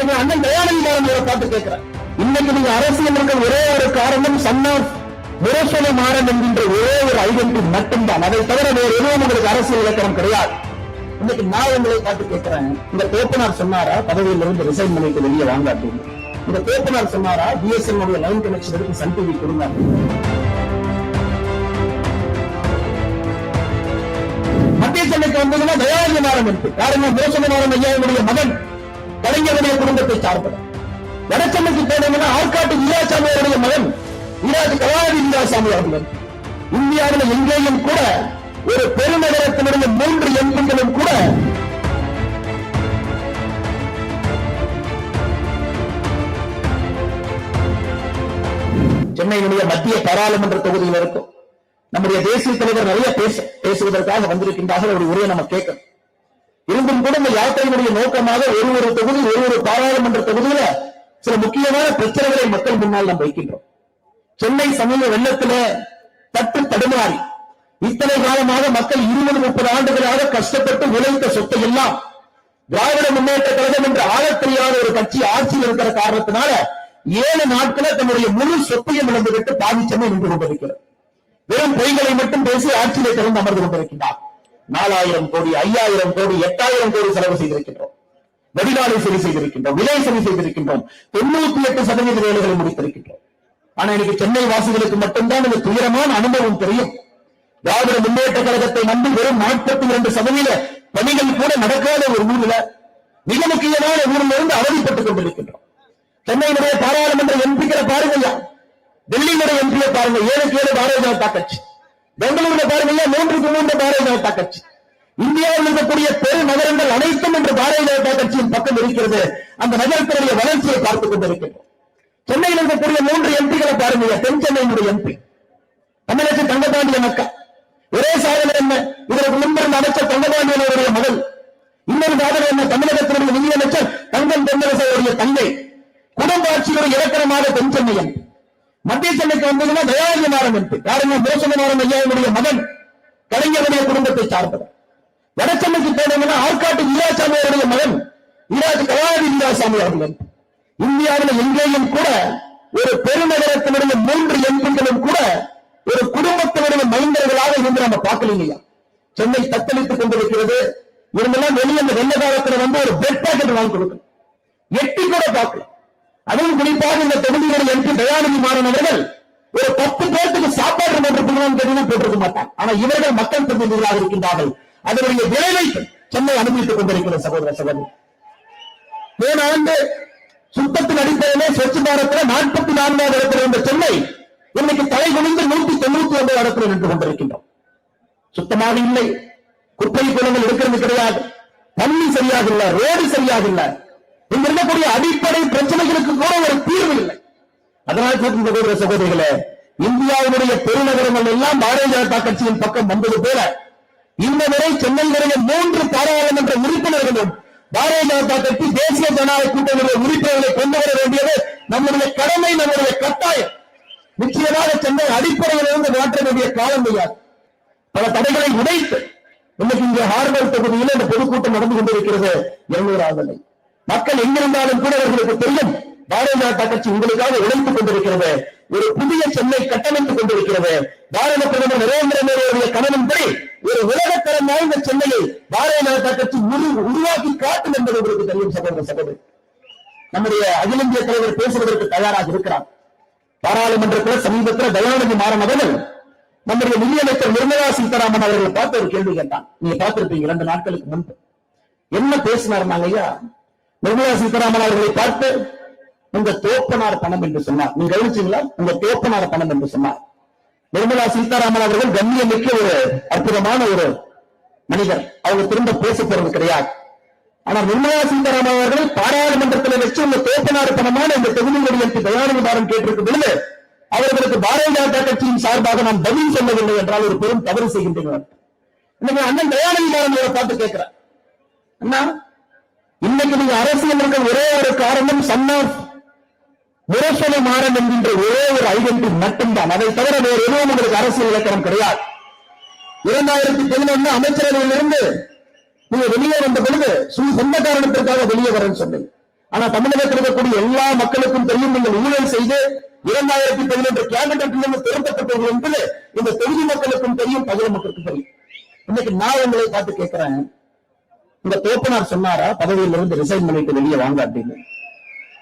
இன்னைக்கு அண்ணன் தயாநிதி மாறன் பாட்டு கேட்கிறேன் இன்னைக்கு நீங்க அரசியல் இருக்க ஒரே ஒரு காரணம் சன்னார். முரசொலை மாறன் என்கின்ற ஒரே ஒரு ஐடென்டி மட்டும்தான். அதை தவிர வேறு எதுவும் உங்களுக்கு அரசியல் இலக்கணம் கிடையாது. இன்னைக்கு நான் உங்களை பார்த்து கேட்கிறேன். இந்த தோப்பனார் சொன்னாரா? பதவியில இருந்து ரிசைன் பண்ணிட்டு வெளியே வாங்க அப்படின்னு. இந்த தோப்பனார் சொன்னாரா? பிஎஸ்என் உடைய லைன் கனெக்ஷன் எடுத்து சன் டிவி கொடுங்க மத்திய சென்னைக்கு வந்ததுன்னா தயாநிதி மாறன் இருக்கு காரணம் முரசொலை மாறன் ஐயாவுடைய மகன். கலைஞருடைய குடும்பத்தை சார்ந்தவர். வடசென்னைக்கு போனீங்கன்னா ஆற்காட்டு வீராசாமி அவருடைய மகன் வீராஜ் கலாநிதி வீராசாமி அவர்கள் இந்தியாவில் எங்கேயும் கூட ஒரு பெருநகரத்தினுடைய மூன்று எம்பிகளும் கூட சென்னையினுடைய மத்திய பாராளுமன்ற தொகுதியில் இருக்கும். நம்முடைய தேசிய தலைவர் நிறைய பேச பேசுவதற்காக வந்திருக்கின்றார்கள். அவருடைய உரையை நம்ம கேட்கணும். இருந்தும் கூட இந்த யாத்திரையினுடைய நோக்கமாக ஒரு ஒரு தொகுதி ஒரு ஒரு பாராளுமன்ற தொகுதியில சில முக்கியமான பிரச்சனைகளை மக்கள் முன்னால் நாம் வைக்கின்றோம். சென்னை சமூக வெள்ளத்தில தட்டு தடுமாறி இத்தனை காலமாக மக்கள் இருபது முப்பது ஆண்டுகளாக கஷ்டப்பட்டு உழைத்த சொத்தை எல்லாம் திராவிட முன்னேற்ற கழகம் என்ற தெரியாத ஒரு கட்சி ஆட்சியில் இருக்கிற காரணத்தினால ஏழு நாட்கள தன்னுடைய முழு சொத்தையும் இழந்துவிட்டு பாதிச்சமே நின்று கொண்டிருக்கிறது. வெறும் பொய்களை மட்டும் பேசி ஆட்சியிலே திறந்து அமர்ந்து கொண்டிருக்கின்றார் நாலாயிரம் கோடி ஐயாயிரம் கோடி எட்டாயிரம் கோடி செலவு செய்திருக்கின்றோம். வெளிநாடு சரி செய்திருக்கின்றோம் விலை சரி செய்திருக்கின்றோம். தொண்ணூத்தி எட்டு சதவீத வேலைகளை முடித்திருக்கின்றோம். ஆனா இன்னைக்கு சென்னை வாசிகளுக்கு மட்டும்தான் இந்த துயரமான அனுபவம் தெரியும். திராவிட முன்னேற்ற கழகத்தை நம்பி வெறும் நாற்பத்தி இரண்டு சதவீத பணிகள் கூட நடக்காத ஒரு ஊர்ல மிக முக்கியமான ஊரில் இருந்து அவதிப்பட்டுக் கொண்டிருக்கின்றோம். சென்னையினுடைய பாராளுமன்ற எம்பிக்களை பாருங்க டெல்லியினுடைய எம்பியை பாருங்க. ஏழு ஏழு பாரதிய ஜனதா கட்சி. பெங்களூர்ல பாருங்க மூன்றுக்கு மூன்று பாரதிய ஜனதா கட்சி. இந்தியாவில் இருக்கக்கூடிய பெரு நகரங்கள் அனைத்தும் இன்று பாரதிய ஜனதா கட்சியின் பக்கம் இருக்கிறது. அந்த நகரத்தினுடைய வளர்ச்சியை பார்த்துக் கொண்டிருக்கின்றோம். சென்னையில் இருக்கக்கூடிய மூன்று எம்பிகளை பாருங்க தென் சென்னையினுடைய எம்பி. தமிழக தங்கபாண்டிய மக்கள் ஒரே சாதனை என்ன? இதற்கு முன்பிருந்த அமைச்சர் தங்கபாண்டியன் மத்திய சென்னைக்கு வந்ததுன்னா தயாநிதி மாறம் என்று யாருமே மோசடி ஐயாவுடைய மகன் கலைஞருடைய குடும்பத்தை சார்ந்தவர். வடச்சென்னைக்கு போனோம்னா ஆற்காட்டு வீராசாமி அவருடைய மகன் வீராஜ் கலாநிதி வீராசாமி அவர்கள் இந்தியாவில் எங்கேயும் கூட ஒரு பெருநகரத்தினுடைய மூன்று எம்பிகளும் கூட ஒரு குடும்பத்தினுடைய மைந்தர்களாக இருந்து நம்ம பார்க்கலையா சென்னை தத்தளித்துக் கொண்டிருக்கிறது. இவங்கெல்லாம் வெளியே அந்த வெள்ள காலத்துல வந்து ஒரு பெட் பாக்கெட் வாங்கி கொடுக்கணும். எட்டி கூட பார்க்கலாம் அதுவும் குறிப்பாக இந்த தொகுதிகளில் எம்பி தயாநிதி மாறன் அவர்கள் ஒரு பத்து பேருக்கு சாப்பாடு போட்டிருக்கணும் போட்டிருக்க மாட்டான் ஆனா இவர்கள் மக்கள் பிரதிநிதிகளாக இருக்கின்றார்கள். அதனுடைய விளைவை சென்னை அனுபவித்துக் கொண்டிருக்கிற சகோதர சகோதரி. போன ஆண்டு சுத்தத்தின் அடிப்படையிலே ஸ்வச்ச பாரத்தில் நாற்பத்தி நான்காவது இடத்தில் இருந்த சென்னை இன்னைக்கு தலை குனிந்து நூத்தி தொண்ணூத்தி ஒன்பது இடத்தில் நின்று கொண்டிருக்கின்றோம். சுத்தமாக இல்லை. குப்பை குளங்கள் இருக்கிறது கிடையாது. தண்ணி சரியாக இல்லை. ரோடு சரியாக இல்லை. இங்க இருக்கக்கூடிய அடிப்படை பிரச்சனைகளுக்கு கூட ஒரு தீர்வு இல்லை. அதனால் சகோதர சகோதரிகளே இந்தியாவுடைய பெருநகரங்கள் எல்லாம் பாரதிய ஜனதா கட்சியின் பக்கம் வந்தது போல இந்த முறை சென்னையிலுடைய மூன்று பாராளுமன்ற உறுப்பினர்களும் பாரதிய ஜனதா கட்சி தேசிய ஜனநாயக கூட்டணியுடைய உறுப்பினர்களை கொண்டு வர வேண்டியது நம்முடைய கடமை நம்முடைய கட்டாயம். நிச்சயமாக சென்னை அடிப்படையிலிருந்து மாற்ற வேண்டிய காலம் முடியாது பல தடைகளை உடைத்து இன்னைக்கு இங்கே ஹார்பர் தொகுதியில் இந்த பொதுக்கூட்டம் நடந்து கொண்டிருக்கிறது. இருநூறாவது மக்கள் எங்கிருந்தாலும் கூட அவர்களுக்கு தெரியும் பாரதிய ஜனதா கட்சி உங்களுக்காக உழைத்துக் கொண்டிருக்கிறது ஒரு புதிய சென்னை கட்டமைத்துக் கொண்டிருக்கிறது. பாரத பிரதமர் நரேந்திர மோடியுடைய கனவின்படி ஒரு உலகத்தரம் வாய்ந்த சென்னையை பாரதிய ஜனதா கட்சி உரு- உருவாக்கி காட்டும் என்பது உங்களுக்கு தெரியும் சகோதர சகோதரி. நம்முடைய அகில இந்திய தலைவர் பேசுவதற்கு தயாராக இருக்கிறார். பாராளுமன்றத்தில் சமீபத்தில் தயாநிதி மாறன் அவர்கள் நம்முடைய நிதியமைச்சர் நிர்மலா சீதாராமன் அவர்களை பார்த்து ஒரு கேள்வி கேட்டான். நீங்க பார்த்திருப்பீங்க இரண்டு நாட்களுக்கு முன்பு. என்ன பேசினார் ஐயா? நிர்மலா சீதாராமன் அவர்களை பார்த்து உங்க தோப்பனார் பணம் என்று சொன்னார். நீங்க கவனிச்சீங்களா? உங்க தோப்பனார் பணம் என்று சொன்னார். நிர்மலா சீதாராமன் அவர்கள் கண்ணியமிக்க ஒரு அற்புதமான ஒரு மனிதர். அவங்க திரும்ப பேச போறது கிடையாது. ஆனா நிர்மலா சீதாராமன் அவர்கள் பாராளுமன்றத்தில் வச்சு உங்க தோப்பனார் பணமான இந்த தொகுதியுடைய எம்பி தயாநிதி கேட்டிருக்கும் பொழுது அவர்களுக்கு பாரதிய ஜனதா கட்சியின் சார்பாக நான் பதில் சொல்லவில்லை என்றால் ஒரு பெரும் தவறு செய்கின்றனர் இன்னைக்கு அண்ணன் தயாநிதி அவரை பார்த்து கேட்கிறேன் அண்ணா இன்னைக்கு நீங்க அரசியல் இருக்க ஒரே ஒரு காரணம் சன்னா முரசொலி மாறன் என்கின்ற ஒரே ஒரு ஐடென்டி மட்டும்தான். அதை தவிர வேறு எதுவும் உங்களுக்கு அரசியல் இலக்கணம் கிடையாது. இரண்டாயிரத்தி பதினொன்னு அமைச்சரவையில் இருந்து நீங்க வெளியே வந்த பொழுது சு- சொந்த காரணத்திற்காக வெளியே வரேன்னு சொன்னீங்க. ஆனா தமிழகத்தில் இருக்கக்கூடிய எல்லா மக்களுக்கும் தெரியும் நீங்கள் ஊழல் செய்து இரண்டாயிரத்தி பதினொன்று கேபினட்டிலிருந்து திறக்கப்பட்டவர்கள் என்பது இந்த தொகுதி மக்களுக்கும் தெரியும் பகுதி மக்களுக்கும் தெரியும். இன்னைக்கு நான் உங்களை பார்த்து கேட்கிறேன். இந்த தோப்பனார் சொன்னாரா? பதவியிலிருந்து ரிசைன் பண்ணிட்டு வெளியே வாங்க அப்படின்னு.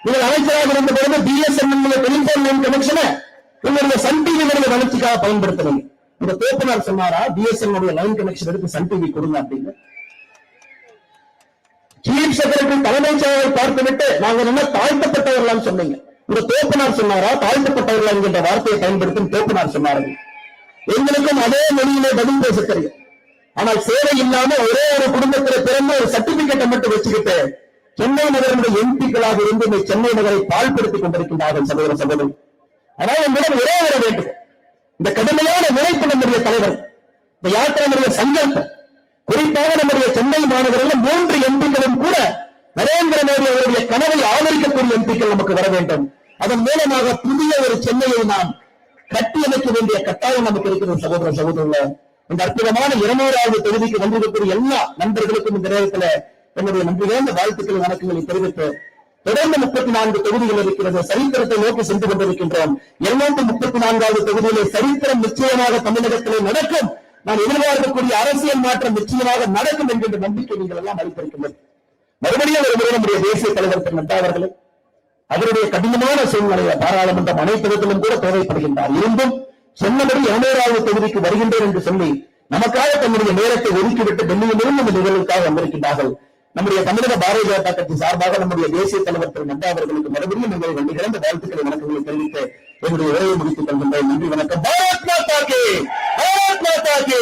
நீங்கள் அமைச்சராக இருந்த பொழுது பிஎஸ்என்எல் டெலிபோன் கனெக்ஷனை உங்களுடைய சன் டிவிகளுடைய வளர்ச்சிக்காக பயன்படுத்தணும் இந்த தோப்பனார் சொன்னாரா? பிஎஸ்என்எல் லைன் கனெக்ஷன் எடுத்து சன் டிவி கொடுங்க அப்படின்னு. சீஃப் செக்ரட்டரி தலைமைச் செயலரை பார்த்துவிட்டு நாங்க என்ன தாழ்த்தப்பட்டவர்களாம் சொன்னீங்க. இந்த தோப்பனார் சொன்னாரா? தாழ்த்தப்பட்டவர்கள் என்கின்ற வார்த்தையை பயன்படுத்தும் தோப்பனார் சொன்னார்கள். எங்களுக்கும் அதே மொழியிலே பதில் பேச தெரியும். ஆனால் சேவை இல்லாம ஒரே ஒரு குடும்பத்தில் பிறந்த ஒரு சர்டிபிகேட்டை மட்டும் வச்சுக்கிட்டு சென்னை நகரனுடைய எம்பிக்களாக இருந்து இந்த சென்னை நகரை பால்படுத்திக் கொண்டிருக்கின்றார்கள் சகோதர சகோதரி. ஆனால் உங்களிடம் ஒரே ஒரு வேண்டும் இந்த கடுமையான உழைப்பு நம்முடைய தலைவர் இந்த யாத்திரையுடைய சங்கல்பம். குறிப்பாக நம்முடைய சென்னை மாநகரில் மூன்று எம்பிக்களும் கூட நரேந்திர மோடி அவருடைய கனவை ஆதரிக்கக்கூடிய எம்பிக்கள் நமக்கு வர வேண்டும். அதன் மூலமாக புதிய ஒரு சென்னையை நாம் கட்டியமைக்க வேண்டிய கட்டாயம் நமக்கு இருக்கிறது சகோதர சகோதரர்கள் இந்த அற்புதமான இருநூறாவது தொகுதிக்கு வந்திருக்கக்கூடிய எல்லா நண்பர்களுக்கும் இந்த நேரத்தில் என்னுடைய நன்றி வாழ்த்துக்கள் வணக்கங்களை தெரிவித்து தொடர்ந்து முப்பத்தி நான்கு தொகுதிகள் இருக்கிறது. சரித்திரத்தை நோக்கி சென்று கொண்டிருக்கின்றோம். இருநூத்தி முப்பத்தி நான்காவது தொகுதியிலே சரித்திரம் நிச்சயமாக தமிழகத்திலே நடக்கும். நான் எதிர்பார்க்கக்கூடிய அரசியல் மாற்றம் நிச்சயமாக நடக்கும் என்கின்ற நம்பிக்கை நீங்கள் எல்லாம் அளித்திருக்கின்றது மறுபடியும் ஒரு முறை நம்முடைய தேசிய தலைவர் திரு நட்டா அவர்களே அவருடைய கடினமான சூழ்நிலையை பாராளுமன்றம் அனைத்திடத்திலும் கூட தேவைப்படுகின்றார். இருந்தும் சொன்னபடி இருநூறாவது தொகுதிக்கு வருகின்றேன் என்று சொல்லி நமக்காக தன்னுடைய நேரத்தை ஒதுக்கிவிட்டு டெல்லியிலிருந்து இந்த நிகழ்வுக்காக வந்திருக்கின்றார்கள். நம்முடைய தமிழக பாரதிய ஜனதா கட்சி சார்பாக நம்முடைய தேசிய தலைவர் திரு நட்டா அவர்களுக்கு மறுபடியும் எங்களை வந்து கிடந்த வாழ்த்துக்களை வணக்கங்களை தெரிவித்து என்னுடைய உரையை முடித்துக் கொள்கின்றேன். நன்றி வணக்கம். பாரத் மாதா கே! பாரத் மாதா கே!